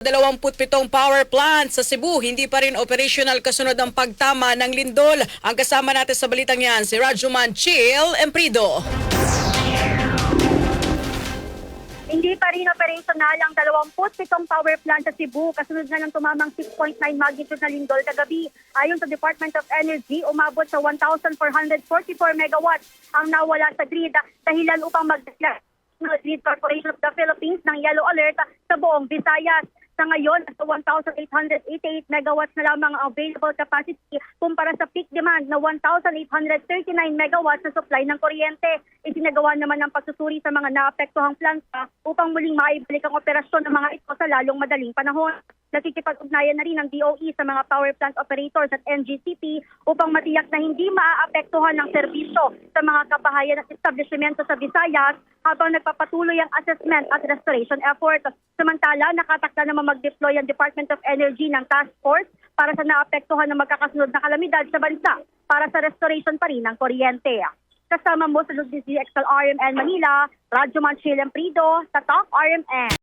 27 power plant sa Cebu, hindi pa rin operational kasunod ang pagtama ng lindol. Ang kasama natin sa balitang yan, si Rajuman Chill Emprido. Hindi pa rin operational ang 27 power plant sa Cebu kasunod na ng tumamang 6.9 magnitude na lindol kagabi. Ayon sa Department of Energy, umabot sa 1,444 megawatts ang nawala sa grid dahilan upang mag-declare ng Grid Corporation of the Philippines ng yellow alert sa buong Visayas. Sa ngayon, sa 1,888 megawatts na lamang ang available capacity kumpara sa peak demand na 1,839 megawatts sa supply ng kuryente. Isinagawa naman ang pagsusuri sa mga naapektuhang planta upang muling maibalik ang operasyon ng mga ito sa lalong madaling panahon. Nakikipag-ugnayan na rin ang DOE sa mga power plant operators at NGCP upang matiyak na hindi maaapektuhan ng serbisyo sa mga kabahayan at establishmento sa Visayas habang nagpapatuloy ang assessment at restoration effort. Samantala, nakatakda naman mag-deploy ang Department of Energy ng task force para sa naapektuhan ng magkakasunod na kalamidad sa bansa para sa restoration pa rin ng kuryente. Kasama mo sa Luzon XL RMN Manila, Radyo Manchil Emprido, sa Top RMN.